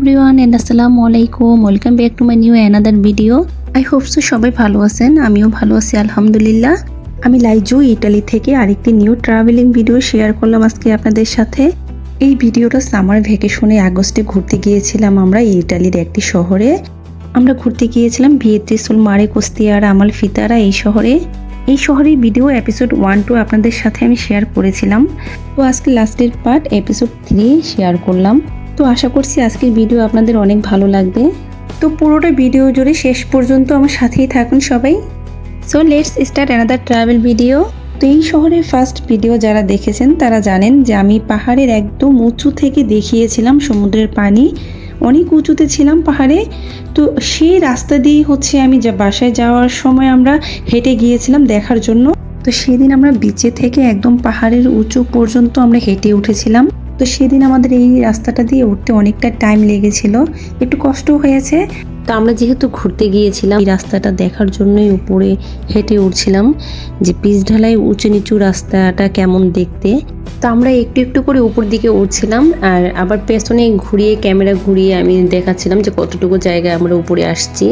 Everyone and আসসালামু আলাইকুম। Welcome back to my new another video I hope so সবাই ভালো আছেন, আমিও ভালো আছি, আলহামদুলিল্লাহ। আমি লাইজু, ইটালি থেকে আরেকটি নিউ ট্রাভেলিং ভিডিও শেয়ার করলাম আজকে আপনাদের সাথে। এই ভিডিওটা সামার ভ্যাকেশনে আগস্টে ঘুরতে গিয়েছিলাম আমরা ইটালির একটি শহরে। আমরা ঘুরতে গিয়েছিলাম ভিয়েত্রিসুল মারে কোস্তিয়ারা আমাল ফিতারা এই শহরে। এই শহরের ভিডিও এপিসোড ওয়ান টু আপনাদের সাথে আমি শেয়ার করেছিলাম। তো আজকে লাস্টের পার্ট এপিসোড থ্রি শেয়ার করলাম। তো আশা করছি আজকের ভিডিও আপনাদের অনেক ভালো লাগবে। তো পুরোটা ভিডিও জুড়ে শেষ পর্যন্ত আমার সাথেই থাকুন সবাই। So let's start another travel video তো এই শহরের ফার্স্ট ভিডিও যারা দেখেছেন, তারা জানেন যে আমি পাহাড়ের একদম উঁচু থেকে দেখিয়েছিলাম সমুদ্রের পানি। অনেক উঁচুতে ছিলাম পাহাড়ে। তো সেই রাস্তা দিয়েই হচ্ছে আমি যা বাসায় যাওয়ার সময় আমরা হেঁটে গিয়েছিলাম দেখার জন্য। তো সেদিন আমরা বিচে থেকে একদম পাহাড়ের উঁচু পর্যন্ত আমরা হেঁটে উঠেছিলাম। তো সেদিন আমাদের এই রাস্তাটা দিয়ে উঠতে অনেকটা টাইম লেগেছিল, একটু কষ্ট হয়েছে। তো আমরা যেহেতু ঘুরতে গিয়েছিলাম, এই রাস্তাটা দেখার জন্যই উপরে হেঁটে উঠছিলাম যে পিচ ঢালাই উঁচু নিচু রাস্তাটা কেমন দেখতে। তো আমরা একটু একটু করে উপর দিকে উঠছিলাম আর আবার পেছনে ঘুরিয়ে, ক্যামেরা ঘুরিয়ে আমি দেখাচ্ছিলাম যে কতটুকু জায়গায় আমরা উপরে আসছি।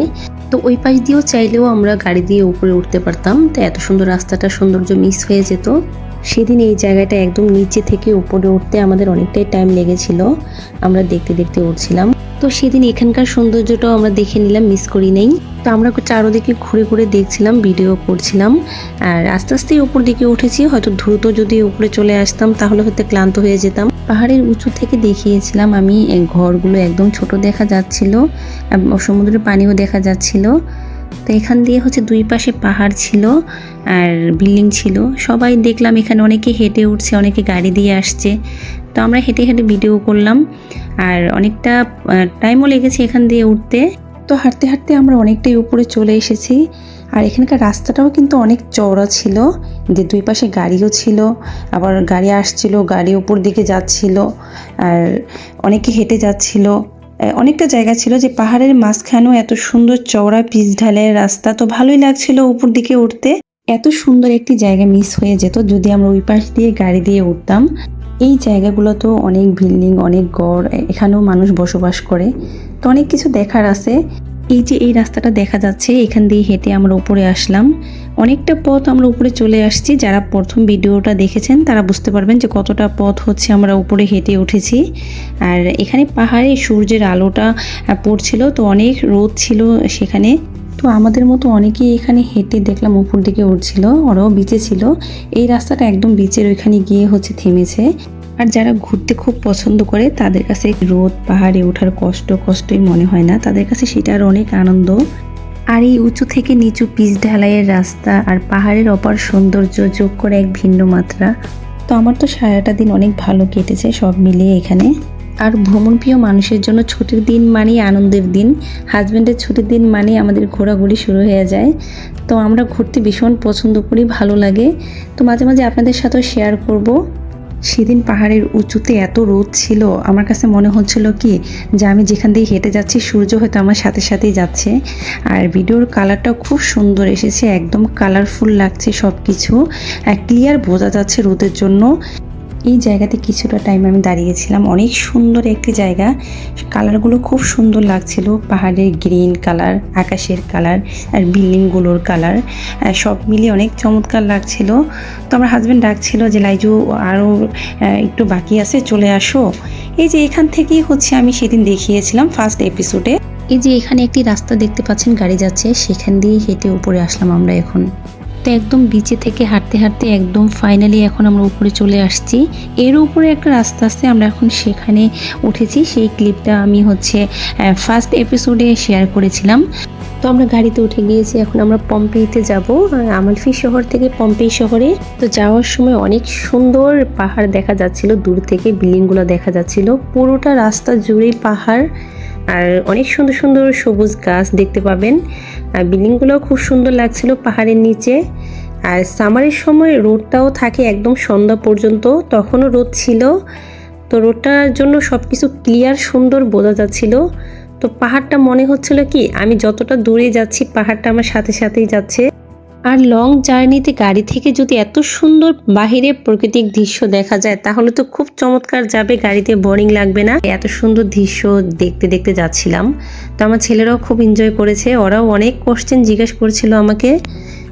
তো ওই পাশ দিয়েও চাইলেও আমরা গাড়ি দিয়ে উপরে উঠতে পারতাম, তো এত সুন্দর রাস্তাটা সৌন্দর্য মিস হয়ে যেত। সেদিন এই জায়গাটা একদম নিচে থেকে উপরে উঠতে আমাদের অনেকটাই টাইম লেগেছিল। আমরা দেখতে দেখতে উঠছিলাম। তো সেদিন এখানকার সৌন্দর্যটাও আমরা দেখে নিলাম মিস করি নেই। তো আমরা চারোদিকে ঘুরে ঘুরে দেখছিলাম ভিডিও করছিলাম। আর আস্তে আস্তে উপর দিকে উঠেছি, হয়তো দ্রুত যদি উপরে চলে আসতাম, তাহলে হয়তো ক্লান্ত হয়ে যেতাম। পাহাড়ের উঁচু থেকে দেখিয়েছিলাম আমি ঘরগুলো একদম ছোট দেখা যাচ্ছিল সমুদ্রের পানিও দেখা যাচ্ছিল। তো এখান দিয়ে হচ্ছে দুই পাশে পাহাড় ছিল আর বিল্ডিং ছিল। সবাই দেখলাম এখানে অনেকে হেঁটে উঠছে, অনেকে গাড়ি দিয়ে আসছে। তো আমরা হেঁটে হেঁটে ভিডিও করলাম আর অনেকটা টাইমও লেগেছে এখান দিয়ে উঠতে। তো হাঁটতে হাঁটতে আমরা অনেকটাই উপরে চলে এসেছি। আর এখানকার রাস্তাটাও কিন্তু অনেক চওড়া ছিল, যে দুই পাশে গাড়িও ছিল, আবার গাড়ি আসছিল, গাড়ি উপর দিকে যাচ্ছিল, আর অনেকে হেঁটে যাচ্ছিল। অনেকটা জায়গা ছিল যে পাহাড়ের মাঝখানেও এত সুন্দর চওড়া পিচ ঢালের রাস্তা তো ভালোই লাগছিল উপর দিকে উঠতে। এত সুন্দর একটি জায়গা মিস হয়ে যেত যদি আমরা ওই পাশ দিয়ে গাড়ি দিয়ে উঠতাম। এই জায়গাগুলো তো অনেক বিল্ডিং অনেক গড়, এখানেও মানুষ বসবাস করে। তো অনেক কিছু দেখার আছে। এই যে এই রাস্তাটা দেখা যাচ্ছে, এখান দিয়ে হেঁটে আমরা উপরে আসলাম। অনেকটা পথ আমরা উপরে চলে আসছি। যারা প্রথম ভিডিওটা দেখেছেন, তারা বুঝতে পারবেন যে কতটা পথ হচ্ছে আমরা উপরে হেঁটে উঠেছি। আর এখানে পাহাড়ে সূর্যের আলোটা পড়ছিল, তো অনেক রোদ ছিল সেখানে। তো আমাদের মতো অনেকেই এখানে হেঁটে দেখলাম উপর দিকে উঠছিল, ওরাও বিচে ছিল। এই রাস্তাটা একদম বিচের ওইখানে গিয়ে হচ্ছে থেমেছে। আর যারা ঘুরতে খুব পছন্দ করে, তাদের কাছে রোদ পাহাড়ে ওঠার কষ্ট কষ্টই মনে হয় না। তাদের কাছে সেটার অনেক আনন্দ। আর এই উঁচু থেকে নিচু পিচ ঢালাইয়ের রাস্তা আর পাহাড়ের অপার সৌন্দর্য যোগ করে এক ভিন্ন মাত্রা। তো আমার তো সারাটা দিন অনেক ভালো কেটেছে সব মিলিয়ে এখানে। আর ভ্রমণপ্রিয় মানুষের জন্য ছুটির দিন মানেই আনন্দের দিন। হাজব্যান্ডের ছুটির দিন মানেই আমাদের ঘোরাঘুরি শুরু হয়ে যায়। তো আমরা ঘুরতে ভীষণ পছন্দ করি, ভালো লাগে। তো মাঝে মাঝে আপনাদের সাথেও শেয়ার করব। সেদিন পাহাড়ের উঁচুতে এত রোদ ছিল, আমার কাছে মনে হচ্ছিল কি যে আমি যেখান দিয়ে হেঁটে যাচ্ছি, সূর্য হয়তো আমার সাথে সাথেই যাচ্ছে। আর ভিডিওর কালারটাও খুব সুন্দর এসেছে, একদম কালারফুল লাগছে সব কিছু ক্লিয়ার বোঝা যাচ্ছে রোদের জন্য। এই জায়গাতে কিছুটা টাইম আমি দাঁড়িয়েছিলাম। অনেক সুন্দর একটি জায়গা। কালারগুলো খুব সুন্দর লাগছিল। পাহাড়ের গ্রিন কালার আকাশের কালার আর বিল্ডিংগুলোর কালার সব মিলিয়ে অনেক চমৎকার লাগছিল। তো আমার হাজব্যান্ড ডাকছিল যে, লাইজু আরও একটু বাকি আছে, চলে আসো। এই যে এখান থেকেই হচ্ছে আমি সেদিন দেখিয়েছিলাম ফার্স্ট এপিসোডে এই যে এখানে একটি রাস্তা দেখতে পাচ্ছেন, গাড়ি যাচ্ছে। সেখান দিয়ে হেঁটে উপরে আসলাম আমরা এখন। তো একদম বিচে থেকে হাঁটতে হাঁটতে একদম ফাইনালি এখন আমরা উপরে চলে আসছি। এর উপরে একটা রাস্তা আছে, আমরা এখন সেখানে উঠেছি। সেই ক্লিপটা আমি হচ্ছে ফার্স্ট এপিসোডে শেয়ার করেছিলাম। তো আমরা গাড়িতে উঠে গিয়েছি, এখন আমরা পম্পেইতে যাব আমালফি শহর থেকে পম্পেই শহরে। তো যাওয়ার সময় অনেক সুন্দর পাহাড় দেখা যাচ্ছিল, দূর থেকে বিল্ডিংগুলো দেখা যাচ্ছিল। পুরোটা রাস্তা জুড়েই পাহাড়। আর অনেক সুন্দর সুন্দর সবুজ গাছ দেখতে পাবেন। আর বিল্ডিংগুলোও খুব সুন্দর লাগছিল পাহাড়ের নিচে। আর সামারের সময় রোডটাও থাকে একদম সন্ধ্যা পর্যন্ত, তখনও রোদ ছিল। তো রোডটার জন্য সব কিছু ক্লিয়ার সুন্দর বোঝা যাচ্ছিল। তো পাহাড়টা মনে হচ্ছিল কি, আমি যতটা দূরে যাচ্ছি, পাহাড়টা আমার সাথে সাথেই যাচ্ছে। আর লং জার্নিতে গাড়ি থেকে যদি এত সুন্দর বাহিরে প্রাকৃতিক দৃশ্য দেখা যায়, তাহলে তো খুব চমৎকার যাবে গাড়িতে বোরিং লাগবে না। এত সুন্দর দৃশ্য দেখতে দেখতে যাচ্ছিলাম। তো আমার ছেলেরাও খুব এনজয় করেছে। ওরাও অনেক কোশ্চেন জিজ্ঞেস করেছিল আমাকে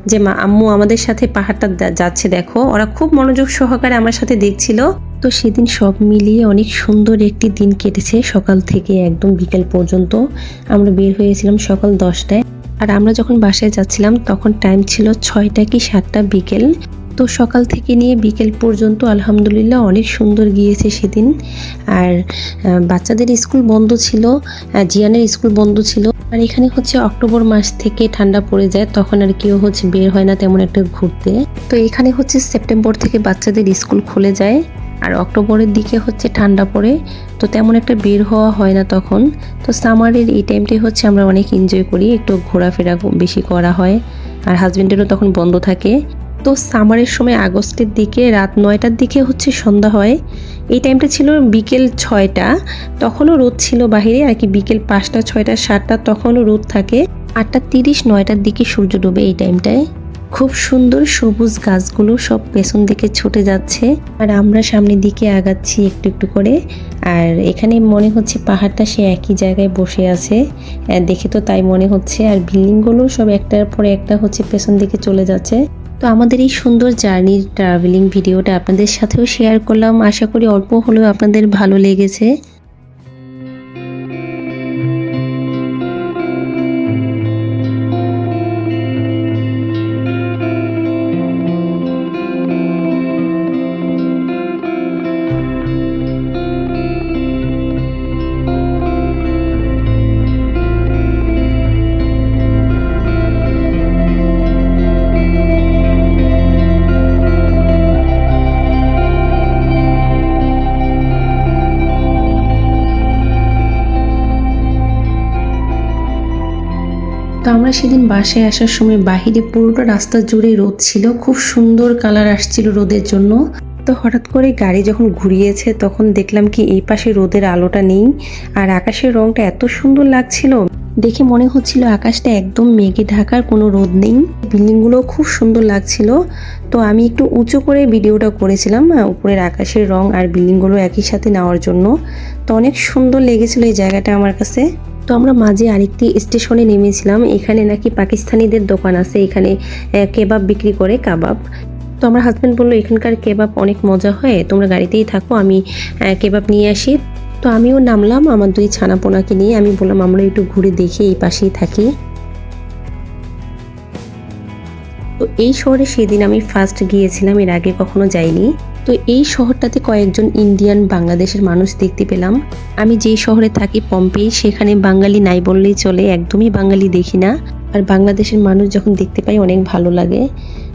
যে, মা, আম্মু, আমাদের সাথে পাহাড়টা যাচ্ছে দেখো। ওরা খুব মনোযোগ সহকারে আমার সাথে দেখছিল। তো সেদিন সব মিলিয়ে অনেক সুন্দর একটি দিন কেটেছে সকাল থেকে একদম বিকেল পর্যন্ত। আমরা বের হয়েছিলাম সকাল দশটায়। আর আমরা যখন বাসায় যাচ্ছিলাম, তখন টাইম ছিল ছয়টা কি সাতটা বিকেল। তো সকাল থেকে নিয়ে বিকেল পর্যন্ত আলহামদুলিল্লাহ অনেক সুন্দর গিয়েছে সেদিন। আর বাচ্চাদের স্কুল বন্ধ ছিল জিয়ানের স্কুল বন্ধ ছিল। আর এখানে হচ্ছে অক্টোবর মাস থেকে ঠান্ডা পড়ে যায়, তখন আর কেউ হচ্ছে বের হয় না তেমন একটা ঘুরতে। তো এখানে হচ্ছে সেপ্টেম্বর থেকে বাচ্চাদের স্কুল খুলে যায়। আর অক্টোবরের দিকে হচ্ছে ঠান্ডা পড়ে, তো তেমন একটা বের হওয়া হয় না তখন। তো সামারের এই টাইমটাই হচ্ছে আমরা অনেক এনজয় করি, একটু ঘোরাফেরা বেশি করা হয় আর হাজবেন্ডেরও তখন বন্ধ থাকে। তো সামারের সময় আগস্টের দিকে রাত নয়টার দিকে হচ্ছে সন্ধ্যা হয়। এই টাইমটা ছিল বিকেল ছয়টা, তখনও রোদ ছিল বাইরে আর কি বিকেল পাঁচটা, ছয়টা, সাতটা, তখনও রোদ থাকে। আটটা তিরিশ, নয়টার দিকে সূর্য ডুবে এই টাইমটায় খুব সুন্দর সবুজ গাছগুলো সব পেছন দিকে ছুটে যাচ্ছে। আর আমরা সামনের দিকে আগাচ্ছি একটু একটু করে। আর এখানে মনে হচ্ছে পাহাড়টা সে একই জায়গায় বসে আছে। দেখে তো তাই মনে হচ্ছে। আর বিল্ডিংগুলো সব একটার পরে একটা হচ্ছে পেছন দিকে চলে যাচ্ছে। তো আমাদের এই সুন্দর জার্নির ট্রাভেলিং ভিডিওটা আপনাদের সাথেও শেয়ার করলাম। আশা করি অল্প হলেও আপনাদের ভালো লেগেছে। তো আমরা সেদিন বাসায় আসার সময় বাহিরে পুরোটা রাস্তা জুড়ে রোদ ছিল। খুব সুন্দর কালার আসছিল রোদের জন্য। তো হঠাৎ করে গাড়ি যখন ঘুরিয়েছে, তখন দেখলাম কি এই পাশে রোদের আলোটা নেই আর আকাশের রংটা এত সুন্দর লাগছিল। দেখে মনে হচ্ছিল আকাশটা একদম মেঘে ঢাকার কোনো রোদ নেই। বিল্ডিংগুলো খুব সুন্দর লাগছিল। তো আমি একটু উঁচু করে ভিডিওটা করেছিলাম উপরের আকাশের রং আর বিল্ডিংগুলো একই সাথে নেওয়ার জন্য। তো অনেক সুন্দর লেগেছিল এই জায়গাটা আমার কাছে। তো আমরা মাঝে আরেকটি স্টেশনে নেমেছিলাম, এখানে নাকি পাকিস্তানিদের দোকান আছে, এখানে কেবাব বিক্রি করে কাবাব। তো আমার হাজব্যান্ড বলল, এখানকার কেবাব অনেক মজা হয়, তোমরা গাড়িতেই থাকো, আমি কেবাব নিয়ে আসি। তো আমিও নামলাম আমার দুই ছানাপোনাকে নিয়ে। আমি বললাম, আমরা একটু ঘুরে দেখি, এই পাশেই থাকি। তো এই শহরে সেদিন আমি ফার্স্ট গিয়েছিলাম, এর আগে কখনো যাইনি। তো এই শহরটাতে কয়েকজন ইন্ডিয়ান বাংলাদেশের মানুষ দেখতে পেলাম। আমি যেই শহরে থাকি পম্পে সেখানে বাঙালি নাই বললেই চলে, একদমই বাঙালি দেখি না। আর বাংলাদেশের মানুষ যখন দেখতে পাই, অনেক ভালো লাগে।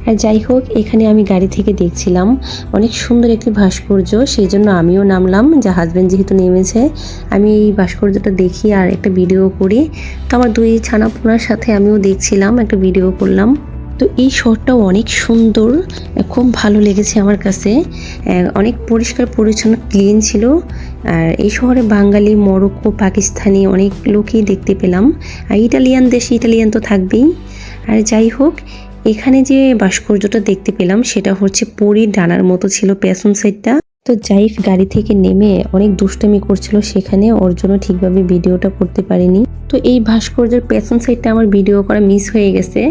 আর যাই হোক, এখানে আমি গাড়ি থেকে দেখছিলাম অনেক সুন্দর একটি ভাস্কর্য, সেই জন্য আমিও নামলাম। যা হাজব্যান্ড যেহেতু নেমেছে, আমি এই ভাস্কর্যটা দেখি আর একটা ভিডিও করি। তো আমার দুই ছানাপোনার সাথে আমিও দেখছিলাম, একটা ভিডিও করলাম। তো এই শহরটাও অনেক সুন্দর, খুব ভালো লেগেছে আমার কাছে। অনেক পরিষ্কার, পরিচ্ছন্ন ক্লিন ছিল। আর এই শহরে বাঙালি, মরক্কো, পাকিস্তানি অনেক লোকই দেখতে পেলাম। আর ইটালিয়ান দেশে, ইটালিয়ান তো থাকবেই। আর যাই হোক এখানে যে ভাস্কর্যটা দেখতে পেলাম সেটা হচ্ছে পরীর ডানার মতো ছিল পেছন সাইডটা তো জাইফ গাড়ি থেকে নেমে অনেক দুষ্টামি করছিল সেখানে, ওর জন্য ঠিকভাবে ভিডিওটা করতে পারিনি। তো এই ভাস্কর্যের পেছন সাইডটা আমার ভিডিও করা মিস হয়ে গেছে।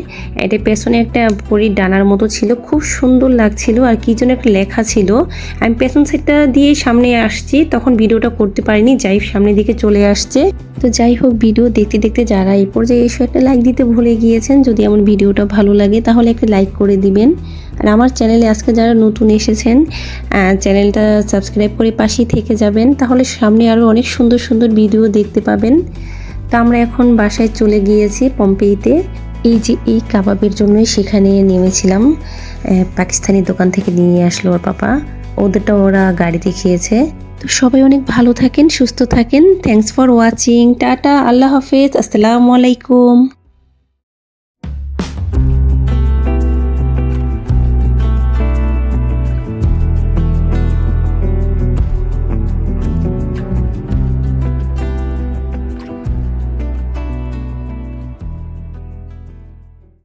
এটা পেছনে একটা পরীর ডানার মতো ছিল, খুব সুন্দর লাগছিল আর কি যেন একটা লেখা ছিল। আমি পেছন সাইডটা দিয়ে সামনে আসছি, তখন ভিডিওটা করতে পারিনি, জাইফ সামনের দিকে চলে আসছে। তো যাই হোক ভিডিও দেখতে দেখতে যারা এই পর্যায়ে এসে একটা লাইক দিতে ভুলে গিয়েছেন, যদি আমার ভিডিওটা ভালো লাগে তাহলে একটা লাইক করে দিবেন। আর আমার চ্যানেলে আজকে যারা নতুন এসেছেন চ্যানেলটা সাবস্ক্রাইব করে পাশেই থেকে যাবেন। তাহলে সামনে আরও অনেক সুন্দর সুন্দর ভিডিও দেখতে পাবেন। তা আমরা এখন বাসায় চলে গিয়েছি পম্পেইতে। এই যে এই কাবাবের জন্যই সেখানে নেমেছিলাম। পাকিস্তানি দোকান থেকে নিয়ে আসলো ওর পাপা। ওদেরটা ওরা গাড়িতে খেয়েছে। তো সবাই অনেক ভালো থাকেন, সুস্থ থাকেন। থ্যাংকস ফর ওয়াচিং টাটা, আল্লাহ হাফেজ। আসসালামু আলাইকুম।